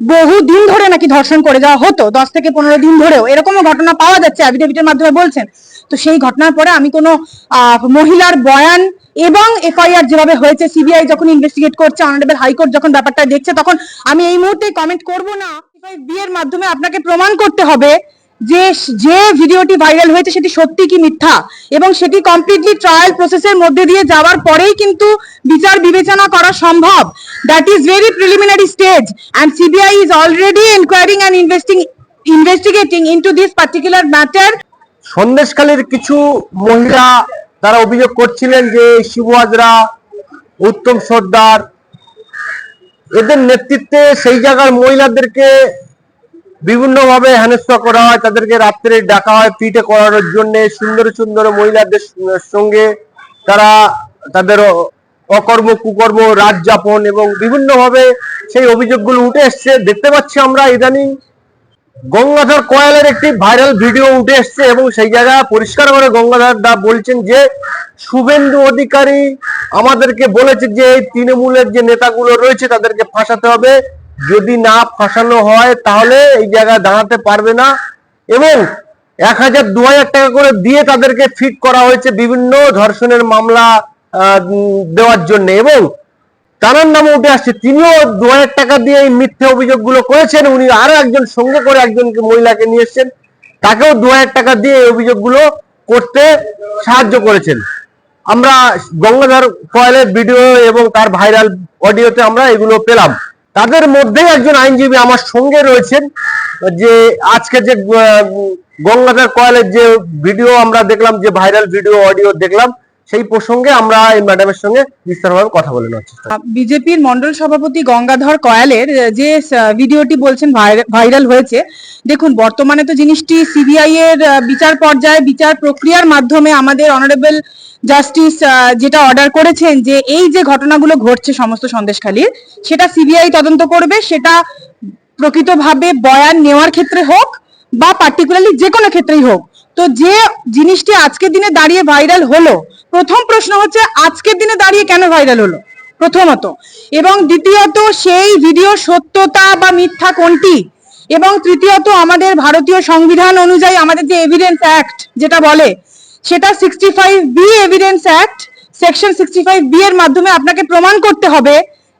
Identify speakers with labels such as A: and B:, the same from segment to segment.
A: বহু দিন ধরে নাকি ধর্ষণ করে যাওয়া হতো, দশ থেকে পনেরো দিন ধরেও। এরকমও ঘটনা পাওয়া যাচ্ছে অ্যাভিডেভিটের মাধ্যমে বলছেন। তো সেই ঘটনার পরে আমি কোনো মহিলার বয়ান এবং এফআইআর যেভাবে হয়েছে, সিবিআই যখন ইনভেস্টিগেট করছে অনারেবল হাইকোর্ট যখন ব্যাপারটা দেখছে, তখন আমি এই মুহূর্তে কমেন্ট করব না। বিয়ের মাধ্যমে আপনাকে প্রমাণ করতে হবে যে যে ভিডিওটি ভাইরাল হয়েছে সেটি সত্যি কি মিথ্যা? এবং সেটি কমপ্লিটলি ট্রায়াল প্রসেসের মধ্যে দিয়ে যাওয়ার পরেই কিন্তু বিচার বিবেচনা করা সম্ভব। That is very preliminary stage and CBI is already enquiring and investing investigating into this particular matter
B: সন্দেশখালীর কিছু মহিলা তারা অভিযোগ করছিলেন যে শিবু হাজরা উত্তম সর্দার, এদের নেতৃত্বে সেই জায়গার মহিলাদেরকে বিভিন্নভাবে হেনস্থা করা হয়, তাদেরকে রাত্রে ডাকা হয়, পিঠে করানোর জন্য। সুন্দর সুন্দর মহিলাদের সঙ্গে তারা তাদের অকর্ম কুকর্ম রাত যাপন এবং বিভিন্নভাবে সেই অভিযোগগুলো উঠে এসছে। দেখতে পাচ্ছি আমরা ইদানিং গঙ্গাধর কয়ালের একটি ভাইরাল ভিডিও উঠে এসছে এবং সেই জায়গায় পরিষ্কার করে গঙ্গাধর দা বলছেন যে, শুভেন্দু অধিকারী আমাদেরকে বলেছে যে, এই তৃণমূলের যে নেতাগুলো রয়েছে তাদেরকে ফাঁসাতে হবে। যদি না ফাঁসানো হয়, তাহলে এই জায়গায় দাঁড়াতে পারবে না। এবং এক হাজার দু হাজার টাকা করে দিয়ে তাদেরকে ফিট করা হয়েছে বিভিন্ন ধর্ষণের মামলা দেওয়ার জন্য। এবং তার নামে উঠে আসছে। তিনিও দু হাজার টাকা দিয়ে এই মিথ্যে অভিযোগগুলো করেছেন। উনি আরও একজন সঙ্গে করে একজনকে মহিলাকে নিয়ে এসছেন। তাকেও দু হাজার টাকা দিয়ে এই অভিযোগগুলো করতে সাহায্য করেছেন। আমরা গঙ্গাধর কয়েলের ভিডিও এবং তার ভাইরাল অডিওতে আমরা এগুলো পেলাম। তাদের মধ্যে একজন আইনজীবী আমার সঙ্গে রয়েছেন। যে আজকে যে গঙ্গাধর কয়ালের যে ভিডিও আমরা দেখলাম, যে ভাইরাল ভিডিও অডিও দেখলাম সেই প্রসঙ্গে আমরা এই ম্যাডামের সঙ্গে বিস্তারভাবে কথা বলে নেওয়ার চেষ্টা।
A: বিজেপির মন্ডল সভাপতি গঙ্গাধর কয়ালের যে ভিডিওটি বলছেন ভাইরাল হয়েছে, দেখুন, বর্তমানে তো জিনিসটি সিবিআই এর বিচার পর্যায়ে, বিচার প্রক্রিয়ার মাধ্যমে আমাদের অনারেবল জাস্টিস যেটা অর্ডার করেছেন যে, এই যে ঘটনাগুলো ঘটছে সমস্ত সন্দেশখালীর, সেটা সিবিআই তদন্ত করবে, সেটা প্রকৃতভাবে বয়ান নেওয়ার ক্ষেত্রে হোক বা পার্টিকুলারলি যে কোনো ক্ষেত্রেই হোক তো যে জিনিসটি আজকের দিনে দাঁড়িয়ে ভাইরাল হলো, প্রথম প্রশ্ন হচ্ছে, আজকের দিনে দাঁড়িয়ে কেন ভাইরাল হলো? প্রথমত। এবং দ্বিতীয়ত, সেই ভিডিও সত্যতা বা মিথ্যা কোনটি? এবং তৃতীয়ত, আমাদের ভারতীয় সংবিধান অনুযায়ী আমাদের যে এভিডেন্স অ্যাক্ট যেটা বলে, সেটা sixty five B evidence act section sixty five B এর মাধ্যমে আপনাকে প্রমাণ করতে হবে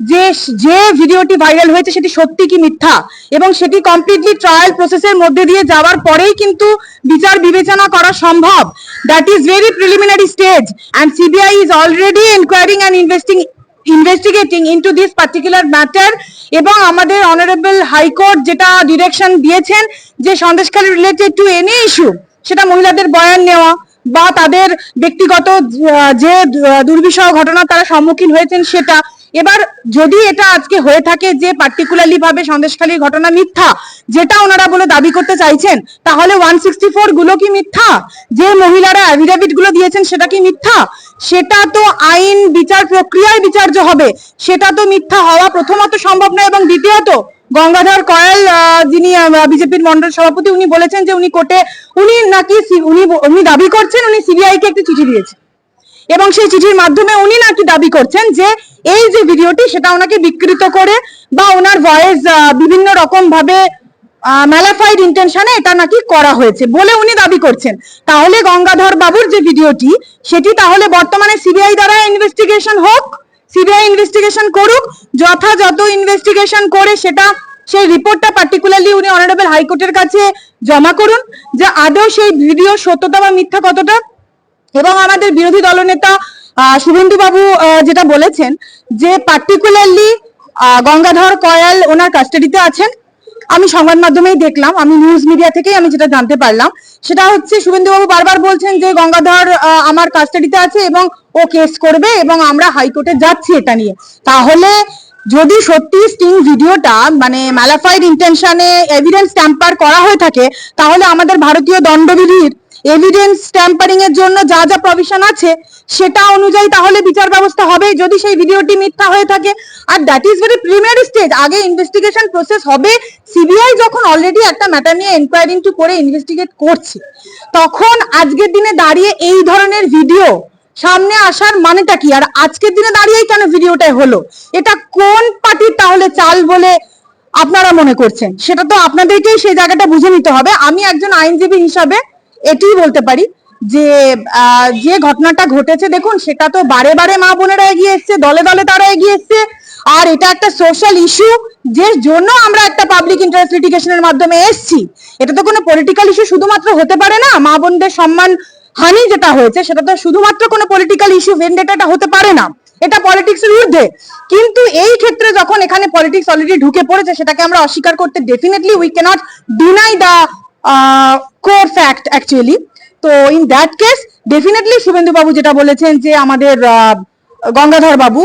A: যে যে ভিডিওটি ভাইরাল হয়েছে সেটি সত্যি কি মিথ্যা? এবং সেটি কমপ্লিটলি ট্রায়াল প্রসেসের মধ্যে দিয়ে যাওয়ার পরেই কিন্তু বিচার বিবেচনা করা সম্ভব। That is very preliminary stage and CBI is already enquiring and investing investigating into this particular matter এবং আমাদের অনারেবল হাইকোর্ট যেটা ডিরেকশন দিয়েছেন যে Sandeshkhali related to any issue সেটা মহিলাদের বয়ান নেওয়া বা তাদের ব্যক্তিগত যে দুর্বিষহ ঘটনা তারা সম্মুখীন হয়েছেন সেটা এবার যদি এটা আজকে হয়ে থাকে যে পার্টিকুলারলি ভাবে সন্দেশখালীর ঘটনা মিথ্যা, যেটা ওনারা বলে দাবি করতে চাইছেন, তাহলে ওয়ান সিক্সটি ফোরগুলো কি মিথ্যা? যে মহিলারা অ্যাফিডেভিটগুলো দিয়েছেন সেটা কি মিথ্যা? সেটা তো আইন বিচার প্রক্রিয়ায় বিচার্য হবে। সেটা তো মিথ্যা হওয়া প্রথমত সম্ভব নয় এবং দ্বিতীয়ত গঙ্গাধর কয়াল যিনি বিজেপির মন্ডল সভাপতি, উনি বলেছেন যে উনি কোর্টে, উনি নাকি উনি উনি দাবি করছেন, উনি সিবিআই কে একটি চিঠি দিয়েছেন। এবং সেই চিঠির মাধ্যমে উনি নাকি দাবি করছেন যে এই ভিডিওটি সেটা ওনাকে বিকৃত করে বা ওনার ভয়েস বিভিন্ন রকম ভাবে ম্যালাফাইড ইন্টেনশনে এটা নাকি করা হয়েছে বলে উনি দাবি করছেন। তাহলে গঙ্গাধর বাবুর যে ভিডিওটি, সেটি তাহলে বর্তমানে সিবিআই দ্বারা ইনভেস্টিগেশন হোক সিবিআই ইনভেস্টিগেশন করুক, যথাযথ ইনভেস্টিগেশন করে সেটা, সেই রিপোর্টটা পার্টিকুলারলি উনি অনারেবল হাইকোর্টের কাছে জমা করুন, যে আদৌ সেই ভিডিও সত্যতা বা মিথ্যা কতটা? এবং আমাদের বিরোধী দলনেতা শুভেন্দু বাবু যেটা বলেছেন যে পার্টিকুলারলি গঙ্গাধর কয়াল ওনার কাস্টাডিতে আছেন। আমি সংবাদ মাধ্যমেই দেখলাম, আমি নিউজ মিডিয়া থেকেই আমি যেটা জানতে পারলাম। সেটা হচ্ছে শুভেন্দু বাবু বারবার বলছেন যে গঙ্গাধর আমার কাস্টাডিতে আছে এবং ও কেস করবে এবং আমরা হাইকোর্টে যাচ্ছি এটা নিয়ে। তাহলে যদি সত্যি স্টিং ভিডিওটা মানে ম্যালাফাইড ইন্টেনশনে এভিডেন্স ট্যাম্পার করা হয়ে থাকে, তাহলে আমাদের ভারতীয় দণ্ডবিধির এভিডেন্স ট্যাম্পারিং এর জন্য যা যা প্রভিশন আছে, সেটা অনুযায়ী তাহলে বিচার ব্যবস্থা হবে যদি সেই ভিডিওটি মিথ্যা হয়ে থাকে। আর that is very primary stage আগে ইনভেস্টিগেশন প্রসেস হবে। সিবিআই যখন অলরেডি একটা ম্যাটার নিয়ে এনকোয়ারি ইন্টু করে ইনভেস্টিগেট করছে, তখন আজকের দিনে দাঁড়িয়ে এই ধরনের ভিডিও সামনে আসার মানেটা কি? আর আজকের দিনে দাঁড়িয়ে কেন ভিডিওটা হলো? এটা কোন পার্টির তাহলে চাল বলে আপনারা মনে করছেন? সেটা তো আপনাদেরকেই সেই জায়গাটা বুঝে নিতে হবে। আমি একজন আইনজীবী হিসাবে এটিই বলতে পারি যে যে ঘটনাটা ঘটেছে, দেখুন, সেটা তো বারে বারে মা বোনেরা এগিয়ে এসছে, দলে দলে তারা এগিয়ে এসছে। আর এটা একটা সোশ্যাল ইস্যু যে জন্য আমরা একটা পাবলিক ইন্টারেস্ট লিটিগেশনের মাধ্যমে এসছি। এটা তো কোনো পলিটিক্যাল ইস্যু শুধুমাত্র হতে পারে না, মা বোনদের সম্মান হানি যেটা হয়েছে, সেটা তো শুধুমাত্র কোনো পলিটিক্যাল ইস্যু ভেন্ডেটাটা হতে পারে না। এটা পলিটিক্সের ঊর্ধ্বে। কিন্তু এই ক্ষেত্রে যখন এখানে পলিটিক্স অলরেডি ঢুকে পড়েছে, সেটাকে আমরা অস্বীকার করতে definitely we cannot deny the core fact actually তো in that case definitely Suvendu babu যেটা বলেছেন যে আমাদের গঙ্গাধর বাবু,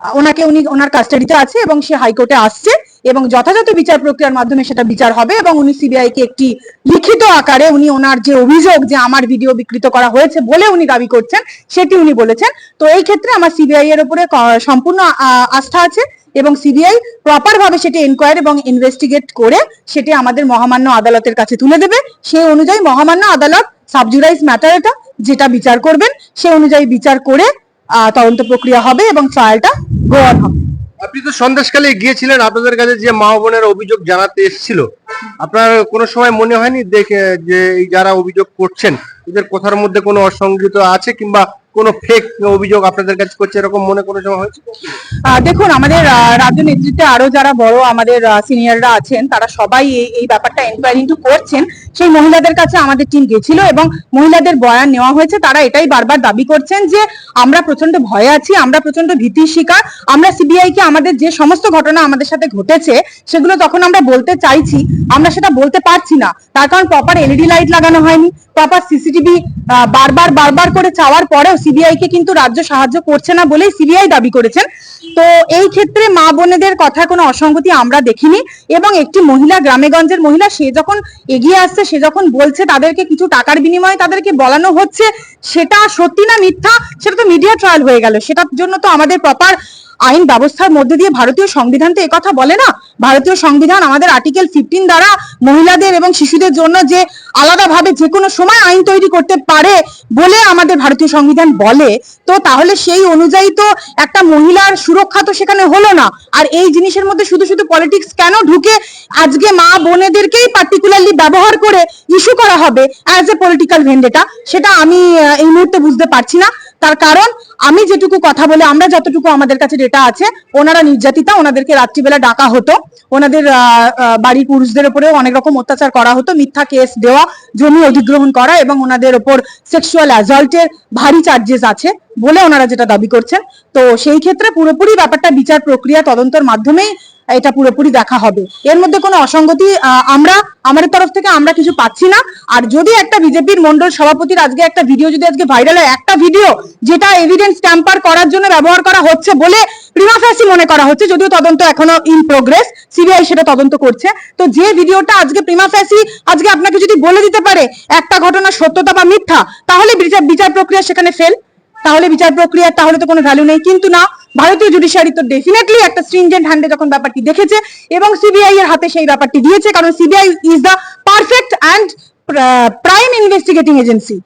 A: ওনাকে উনি, ওনার কাস্টাডিতে আছে এবং সে হাইকোর্টে আসছে এবং যথাযথ বিচার প্রক্রিয়ার মাধ্যমে সেটা বিচার হবে এবং উনি সিবিআই কে একটি লিখিত আকারে উনি ওনার যে অভিযোগ যে আমার ভিডিও বিকৃত করা হয়েছে বলে উনি দাবি করছেন, সেটি উনি বলেছেন। তো এই ক্ষেত্রে আমার সিবিআই এর উপরে সম্পূর্ণ আস্থা আছে। এবং সিবিআই প্রপার ভাবে সেটি এনকোয়ারি এবং ইনভেস্টিগেট করে সেটি আমাদের মহামান্য আদালতের কাছে তুলে দেবে। সেই অনুযায়ী মহামান্য আদালত সাবজুরাইজ ম্যাটার এটা, যেটা বিচার করবেন, সেই অনুযায়ী বিচার করে তদন্ত প্রক্রিয়া হবে এবং ট্রায়ালটা গো অন হবে।
B: আপনি তো সন্দেশকালে গিয়েছিলেন, আপনাদের কাছে যে মা বোনের অভিযোগ জানাতে এসেছিল। আপনার কোনো সময় মনে হয়নি দেখে যে যারা অভিযোগ করছেন, এদের কথার মধ্যে কোনো অসঙ্গিত আছে কিংবা কোনো ফেক অভিযোগ আপনাদের কাছে করছে, এরকম মনে কোনো সময় হয়েছে?
A: দেখুন, আমাদের রাজ্য নেতৃত্বে আরও যারা বড় আমাদের সিনিয়ররা আছেন, তারা সবাই এই- এই ব্যাপারটা এনকোয়ারি কিন্তু করছেন। সেই মহিলাদের কাছে আমাদের টিম গেছিল এবং মহিলাদের বয়ান নেওয়া হয়েছে, তারা এটাই বারবার দাবি করছেন যে আমরা প্রচণ্ড ভয়ে আছি, আমরা প্রচণ্ড ভীতির শিকার, আমরা সিবিআই কে আমাদের যে সমস্ত ঘটনা আমাদের সাথে ঘটেছে, সেগুলো তখন আমরা বলতে চাইছি, আমরা সেটা বলতে পারছি না। তার কারণ প্রপার এলইডি লাইট লাগানো হয়নি প্রপার সিসিটিভি বারবার বারবার করে চাওয়ার পরেও সিবিআই কে কিন্তু রাজ্য সাহায্য করছে না বলেই সিবিআই দাবি করেছেন। তো এই ক্ষেত্রে মা বোনেদের কথা কোনো অসঙ্গতি আমরা দেখিনি এবং একটি মহিলা গ্রামেগঞ্জের মহিলা, সে যখন এগিয়ে আসছে, সে যখন বলছে তাদেরকে কিছু টাকার বিনিময়ে তাদেরকে বলানো হচ্ছে, সেটা সত্যি না মিথ্যা? সেটা তো মিডিয়া ট্রায়াল হয়ে গেল। সেটার জন্য তো আমাদের প্রপার আইন ব্যবস্থার মধ্যে দিয়ে ভারতীয় সংবিধান তো কথা বলে না। ভারতীয় সংবিধান আমাদের আর্টিকেল ফিফটিন দ্বারা মহিলাদের এবং শিশুদের জন্য যে আলাদাভাবে যে কোনো সময় আইন তৈরি করতে পারে বলে আমাদের ভারতীয় সংবিধান বলে, তো তাহলে সেই অনুযায়ী তো একটা মহিলার সুরক্ষা তো সেখানে হলো না। আর এই জিনিসের মধ্যে শুধু শুধু পলিটিক্স কেন ঢুকে? আজকে মা বোনেদেরকেই পার্টিকুলারলি ব্যবহার করে ইস্যু করা হবে অ্যাজ এ পলিটিক্যাল ভেন্ডেটা সেটা আমি এই মুহূর্তে বুঝতে পারছি না। তার কারণ, আমি যেটুকু কথা বলে, আমরা যতটুকু আমাদের কাছে ডেটা আছে, ওনারা নির্যাতিতা, ওনাদেরকে রাত্রিবেলা ডাকা হতো। ওনাদের বাড়ির পুরুষদের উপরেও অনেক রকম অত্যাচার করা হতো, মিথ্যা কেস দেওয়া, জমি অধিগ্রহণ করা এবং ওনাদের ওপর সেক্সুয়াল অ্যাজল্টের ভারী চার্জেস আছে বলে ওনারা যেটা দাবি করছেন। তো সেই ক্ষেত্রে পুরোপুরি ব্যাপারটা বিচার প্রক্রিয়া তদন্তের মাধ্যমেই এটা পুরোপুরি দেখা হবে। এর মধ্যে কোনো অসঙ্গতি আমরা, আমাদের তরফ থেকে আমরা কিছু পাচ্ছি না। আর যদি একটা বিজেপির মন্ডল সভাপতির আজকে একটা ভিডিও যদি আজকে ভাইরাল হয়, একটা ভিডিও যেটা এভিডেন্স ট্যাম্পার করার জন্য ব্যবহার করা হচ্ছে বলে প্রিমা ফ্যাসি মনে করা হচ্ছে, যদিও তদন্ত এখনও ইন প্রোগ্রেস সিবিআই সেটা তদন্ত করছে। তো যে ভিডিওটা আজকে প্রিমা ফ্যাসি আজকে আপনাকে যদি বলে দিতে পারে একটা ঘটনা সত্যতা বা মিথ্যা, তাহলে বিচার বিচার প্রক্রিয়া সেখানে ফেল তাহলে বিচার প্রক্রিয়ার তাহলে তো কোনো ভ্যালু নেই। কিন্তু না, ভারতীয় জুডিশিয়ারি তো ডেফিনেটলি একটা স্ট্রিনজেন্ট হ্যান্ডে যখন ব্যাপারটি দেখেছে এবং সিবিআই এর হাতে সেই ব্যাপারটি দিয়েছে, কারণ CBI is the perfect and prime investigating agency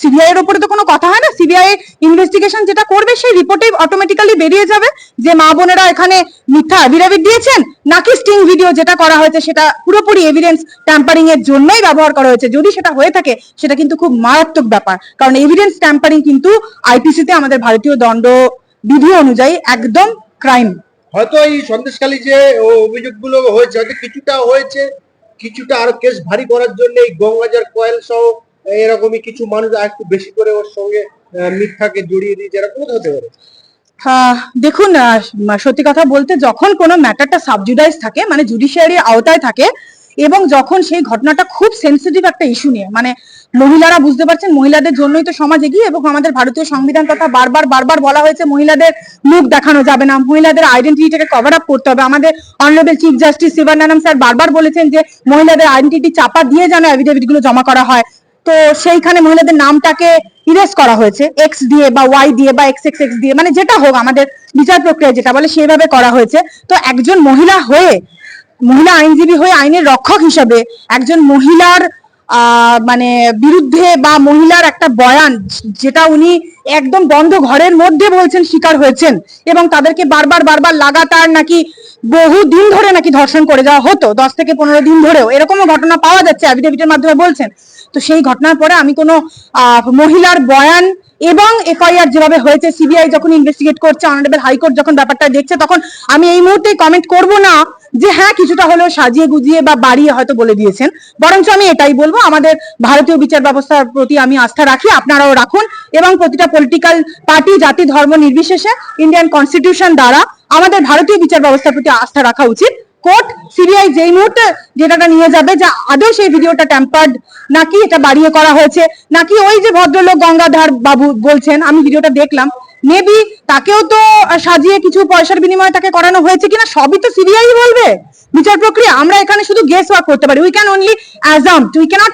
A: CBI এর উপরে তো কোনো কথা হয় না? সিবিআই ইনভেস্টিগেশন যেটা করবে, সেই রিপোর্টে অটোমেটিক্যালি বেরিয়ে যাবে যে মা বোনেরা এখানে মিথ্যা অ্যাফিডেভিট দিয়েছেন নাকি স্টিং ভিডিও যেটা করা হয়েছে সেটা পুরোপুরি এভিডেন্স ট্যাম্পারিং এর জন্যই ব্যবহার করা হয়েছে। যদি সেটা হয়ে থাকে, সেটা কিন্তু খুব মারাত্মক ব্যাপার। কারণ এভিডেন্স ট্যাম্পারিং কিন্তু আইপিসিতে আমাদের ভারতীয় দণ্ড বিধি অনুযায়ী একদম ক্রাইম
B: হয়তো এই সন্দেশকালী যে অভিযোগগুলো হয়েছে, হয়তো কিছুটা হয়েছে, কিছুটা আরও কেস ভারী করার জন্য এই গঙ্গাজার কয়েল সহ এরকমই কিছু মানুষ আর একটু বেশি করে ওর সঙ্গে মিথ্যাকে জড়িয়ে দিয়েছে এরকম হতে পারে।
A: আহ, দেখুন সত্যি কথা বলতে যখন কোনো ম্যাটারটা সাবজুডাইজ থাকে মানে জুডিশিয়ারির আওতায় থাকে এবং যখন সেই ঘটনাটা খুব সেন্সিটিভ একটা ইস্যু নিয়ে মানে মহিলারা বুঝতে পারছেন মহিলাদের জন্যই তো সমাজ এগিয়ে এবং আমাদের ভারতীয় সংবিধান তথা বারবার বারবার বলা হয়েছে মহিলাদের মুখ দেখানো যাবে না মহিলাদের আইডেন্টিটিটাকে কভার আপ করতে হবে। আমাদের honourable chief justice Shivanandam sir বারবার বলেছেন যে মহিলাদের আইডেন্টিটি চাপা দিয়ে যেন অ্যাফিডেভিটগুলো জমা করা হয়। তো সেইখানে মহিলাদের নামটাকে ইরেজ করা হয়েছে এক্স দিয়ে বা ওয়াই দিয়ে বা এক্স এক্স এক্স দিয়ে মানে যেটা হোক আমাদের বিচার প্রক্রিয়া যেটা বলে সেভাবে করা হয়েছে। তো একজন মহিলা হয়ে, মহিলা আইনজীবী হয়ে আইনের রক্ষক হিসাবে একজন মহিলার মানে বিরুদ্ধে বা মহিলার একটা বয়ান, যেটা উনি একদম বন্ধ ঘরের মধ্যে বলছেন শিকার হয়েছেন এবং তাদেরকে বারবার বারবার লাগাতার নাকি বহু দিন ধরে নাকি ধর্ষণ করে যাওয়া হতো, দশ থেকে পনেরো দিন ধরেও। এরকমও ঘটনা পাওয়া যাচ্ছে অ্যাফিডেভিটের মাধ্যমে বলছেন। তো সেই ঘটনার পরে আমি কোনো মহিলার বয়ান এবং এফআইআর যেভাবে হয়েছে সিবিআই যখন ইনভেস্টিগেট করছে অনারেবল হাইকোর্ট যখন ব্যাপারটা দেখছে, তখন আমি এই মুহূর্তে কমেন্ট করব না যে হ্যাঁ কিছুটা হলেও সাজিয়ে গুজিয়ে বা বাড়িয়ে হয়তো বলে দিয়েছেন। বরঞ্চ আমি এটাই বলব, আমাদের ভারতীয় বিচার ব্যবস্থার প্রতি আমি আস্থা রাখি, আপনারাও রাখুন এবং প্রতিটা পলিটিক্যাল পার্টি জাতি, ধর্ম নির্বিশেষে ইন্ডিয়ান কনস্টিটিউশন দ্বারা আমাদের ভারতীয় বিচার ব্যবস্থার প্রতি আস্থা রাখা উচিত। কোর্ট, সিবিআই যেই মুহূর্তে যেটাটা নিয়ে যাবে যে আদৌ সেই ভিডিওটা ট্যাম্পার্ড নাকি এটা বাড়িয়ে করা হয়েছে, নাকি ওই যে ভদ্রলোক গঙ্গাধর বাবু বলছেন, আমি ভিডিওটা দেখলাম মেবি তাকেও তো সাজিয়ে কিছু পয়সার বিনিময়ে তাকে করানো হয়েছে কিনা, সবই তো সিবিআই বলবে। বিচার প্রক্রিয়া, আমরা এখানে শুধু গেস ওয়ার্ক করতে পারি। We can only assume we cannot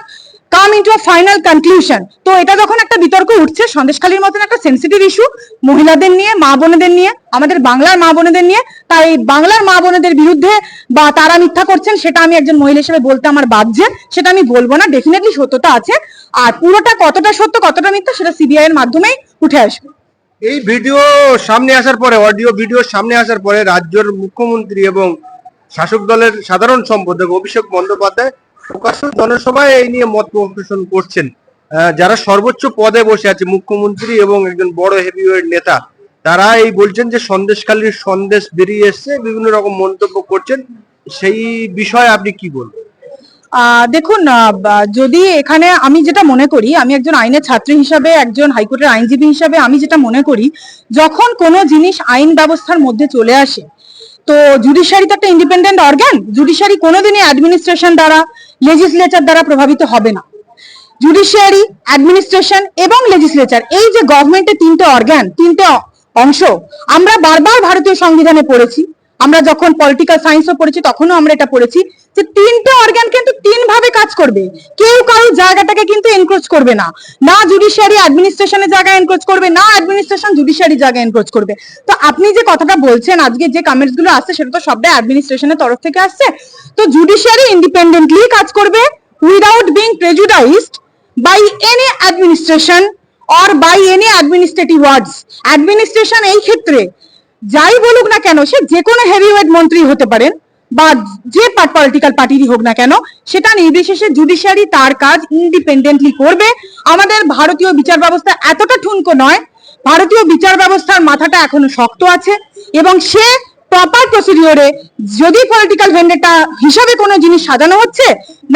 A: come into a final conclusion তো এটা যখন একটা বিতর্ক উঠছে, সন্দেশখালীর মতন একটা সেন্সিটিভ ইস্যু মহিলাদের নিয়ে, মা বোনেদের নিয়ে, আমাদের বাংলার মা বোনেদের নিয়ে, তাই বাংলার মা বোনেদের বিরুদ্ধে বা তারা মিথ্যা করছেন, সেটা আমি একজন মহিলা হিসেবে বলতে আমার বাধ্যে সেটা আমি বলব না। ডেফিনেটলি সত্যতা আছে। আর পুরোটা কতটা সত্য, কতটা মিথ্যা, সেটা সিবিআই এর মাধ্যমেই উঠে আসবে।
B: এই ভিডিও সামনে আসার পরে, অডিও ভিডিও সামনে আসার পরে রাজ্যের মুখ্যমন্ত্রী এবং শাসক দলের সাধারণ সম্পাদক অভিষেক বন্দ্যোপাধ্যায় প্রকাশ্য জনসভায় এই নিয়ে মত প্রকাশন করছেন। যারা সর্বোচ্চ পদে বসে আছে, মুখ্যমন্ত্রী এবং একজন বড় হেভিওয়েট নেতা, তারা এই বলছেন যে সন্দেশকালীর সন্দেশ বেরিয়ে এসছে, বিভিন্ন রকম মন্তব্য করছেন। সেই বিষয়ে আপনি কি বলবেন?
A: দেখুন যদি এখানে আমি যেটা মনে করি, আমি একজন আইনের ছাত্রী হিসাবে, একজন হাইকোর্টের আইনজীবী হিসাবে আমি যেটা মনে করি, যখন কোনো জিনিস আইন ব্যবস্থার মধ্যে চলে আসে, তো জুডিশিয়ারি তো একটা ইন্ডিপেন্ডেন্ট অর্গান জুডিশিয়ারি কোনোদিনই অ্যাডমিনিস্ট্রেশন দ্বারা লেজিসলেচার দ্বারা প্রভাবিত হবে না। জুডিশিয়ারি অ্যাডমিনিস্ট্রেশন এবং লেজিসলেচার এই যে গভর্নমেন্টের তিনটে অর্গান তিনটে অংশ, আমরা বারবার ভারতীয় সংবিধানে পড়েছি। আমরা যখন পলিটিক্যাল সায়েন্সও পড়েছি, তখনও আমরা এটা পড়েছি যে তিনটে অর্গান কিন্তু তিন ভাবে কাজ করবে। কেউ কারোর জায়গাটাকে কিন্তু এনক্রোচ করবে না। না জুডিশিয়ারি অ্যাডমিনিস্ট্রেশনের জায়গায় এনক্রোচ করবে, না অ্যাডমিনিস্ট্রেশন জুডিশিয়ারি জায়গায় এনক্রোচ করবে। তো আপনি যে কথাটা বলছেন, আজকে যে কমেন্টসগুলো আসছে, সেটা তো সবটাই অ্যাডমিনিস্ট্রেশনের তরফ থেকে আসছে। তো জুডিশিয়ারি ইন্ডিপেন্ডেন্টলি কাজ করবে without being prejudiced by any administration or by any administrative words administration এই ক্ষেত্রে যাই বলুক না কেন, সে যে কোনো হেভিওয়েট মন্ত্রী হতে পারেন বা যে পার্ট পলিটিক্যাল পার্টিরই হোক না কেন, সেটা নির্বিশেষে জুডিশিয়ারি তার কাজ ইন্ডিপেন্ডেন্টলি করবে। আমাদের ভারতীয় বিচার ব্যবস্থা এতটা ঠুনকো নয়, ভারতীয় বিচার ব্যবস্থার মাথাটা এখনও শক্ত আছে এবং সে প্রপার প্রসিডিওরে যদি পলিটিক্যাল ভেন্ডেটা হিসাবে কোনো জিনিস সাজানো হচ্ছে,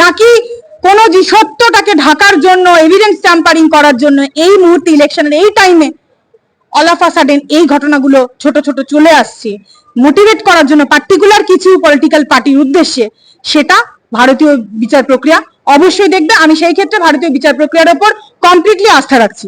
A: নাকি কোন যে সত্যটাকে ঢাকার জন্য এভিডেন্স ট্যাম্পারিং করার জন্য এই মুহূর্তে ইলেকশনের এই টাইমে অল অফ সাডেন এই ঘটনাগুলো ছোট ছোট চলে আসছে। মোটিভেট করার জন্য পার্টিকুলার কিছু পলিটিক্যাল পার্টির উদ্দেশ্যে সেটা ভারতীয় বিচার প্রক্রিয়া অবশ্যই দেখবে। আমি সেই ক্ষেত্রে ভারতীয় বিচার প্রক্রিয়ার ওপর কমপ্লিটলি আস্থা রাখছি।